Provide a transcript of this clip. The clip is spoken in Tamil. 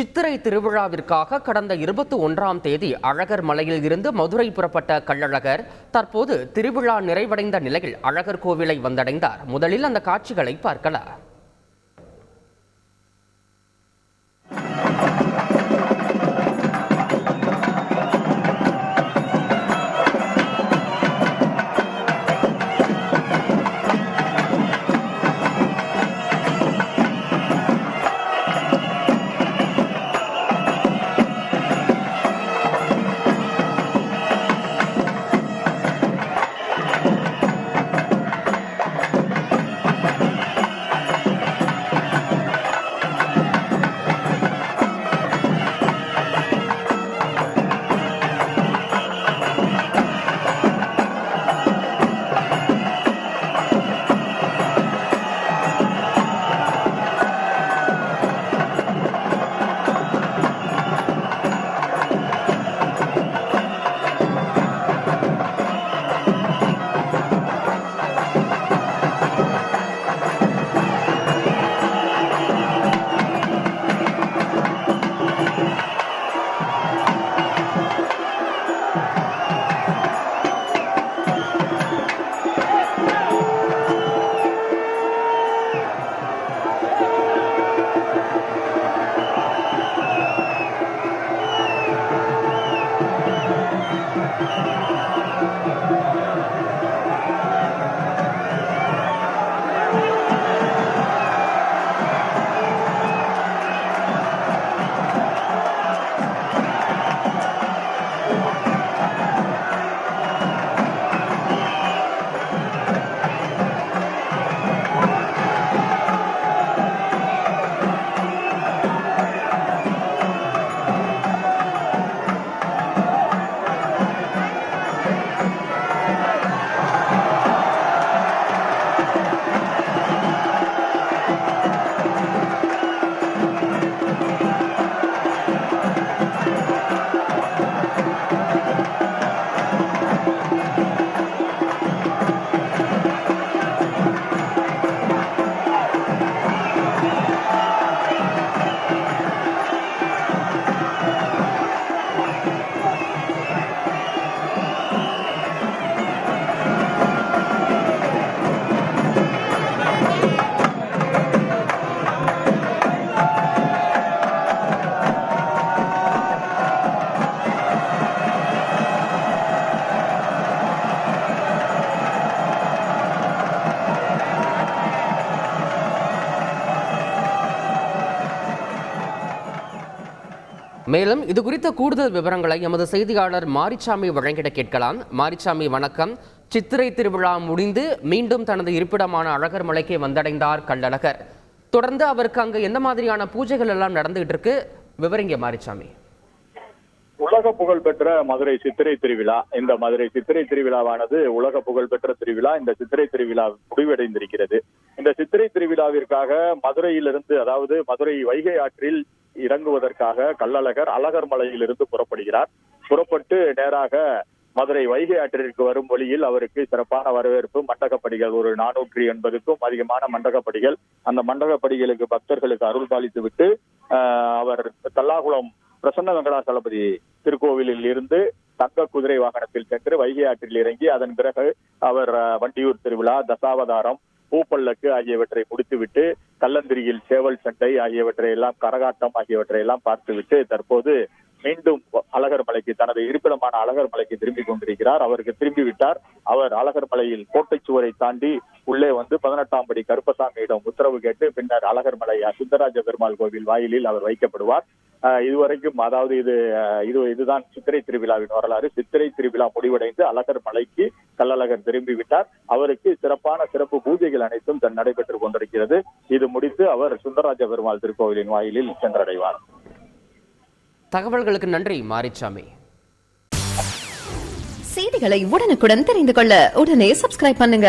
சித்திரை திருவிழாவிற்காக கடந்த இருபத்தி ஒன்றாம் தேதி அழகர் மலையில் இருந்து மதுரை புறப்பட்ட கள்ளழகர் தற்போது திருவிழா நிறைவடைந்த நிலையில் அழகர் கோவிலை வந்தடைந்தார். முதலில் அந்த காட்சிகளை பார்க்கலாம். மேலும் இது குறித்த கூடுதல் விவரங்களை எமது செய்தியாளர் மாரிச்சாமி வழங்கிட கேட்கலாம். மாரிச்சாமி வணக்கம். சித்திரை திருவிழா முடிந்து மீண்டும் தனது இருப்பிடமான அழகர் மலைக்கு வந்தடைந்தார் கள்ளழகர். தொடர்ந்து அவருக்கு அங்கு எந்த மாதிரியான பூஜைகள் எல்லாம் நடந்துகிட்டு இருக்கு? விவரிங்க மாரிச்சாமி. உலக புகழ்பெற்ற மதுரை சித்திரை திருவிழா. இந்த மதுரை சித்திரை திருவிழாவானது உலக புகழ்பெற்ற திருவிழா. இந்த சித்திரை திருவிழா முடிவடைந்திருக்கிறது. இந்த சித்திரை திருவிழாவிற்காக மதுரையிலிருந்து அதாவது மதுரை வைகை ஆற்றில் இறங்குவதற்காக கள்ளழகர் அழகர் மலையிலிருந்து புறப்படுகிறார். புறப்பட்டு நேராக மதுரை வைகை ஆற்றிற்கு வரும் வழியில் அவருக்கு சிறப்பான வரவேற்பு மண்டகப்படிகள் ஒரு நானூற்றி எண்பதுக்கும் அதிகமான மண்டகப்படிகள். அந்த மண்டகப்படிகளுக்கு பக்தர்களுக்கு அருள் பாலித்து விட்டு அவர் தல்லாகுளம் பிரசன்ன வெங்கடாசலபதி திருக்கோவிலில் இருந்து தங்க குதிரை வாகனத்தில் சென்று வைகை ஆற்றில் இறங்கி அதன் பிறகு அவர் வண்டியூர் திருவிழா தசாவதாரம் பூப்பல்லக்கு ஆகியவற்றை முடித்துவிட்டு கல்லந்திரியில் சேவல் சண்டை ஆகியவற்றை எல்லாம் கரகாட்டம் ஆகியவற்றை எல்லாம் பார்த்துவிட்டு தற்போது மீண்டும் அழகர் மலைக்கு தனது இருப்பிடமான அழகர் மலைக்கு திரும்பி கொண்டிருக்கிறார். அவருக்கு திரும்பி விட்டார் அவர் அழகர் மலையில் கோட்டை சுவரை தாண்டி உள்ளே வந்து பதினெட்டாம் படி கருப்பசாமியிடம் உத்தரவு கேட்டு பின்னர் அழகர் மலை சுந்தராஜ பெருமாள் கோவில் வாயிலில் அவர் வைக்கப்படுவார். இதுவரைக்கும் அதாவது இது இது இதுதான் சித்திரை திருவிழாவின் வரலாறு. சித்திரை திருவிழா முடிவடைந்து அழகர் மலைக்கு கள்ளழகர் திரும்பி விட்டார் அவருக்கு சிறப்பான சிறப்பு பூஜைகள் அனைத்தும் தன் நடைபெற்றுக் கொண்டிருக்கிறது. இது முடித்து அவர் சுந்தரராஜ பெருமாள் திருக்கோவிலின் வாயிலில் சென்றடைவார். தகவல்களுக்கு நன்றி மாரிச்சாமி. செய்திகளை உடனுக்குடன் தெரிந்து கொள்ள உடனே சப்ஸ்கிரைப் பண்ணுங்க.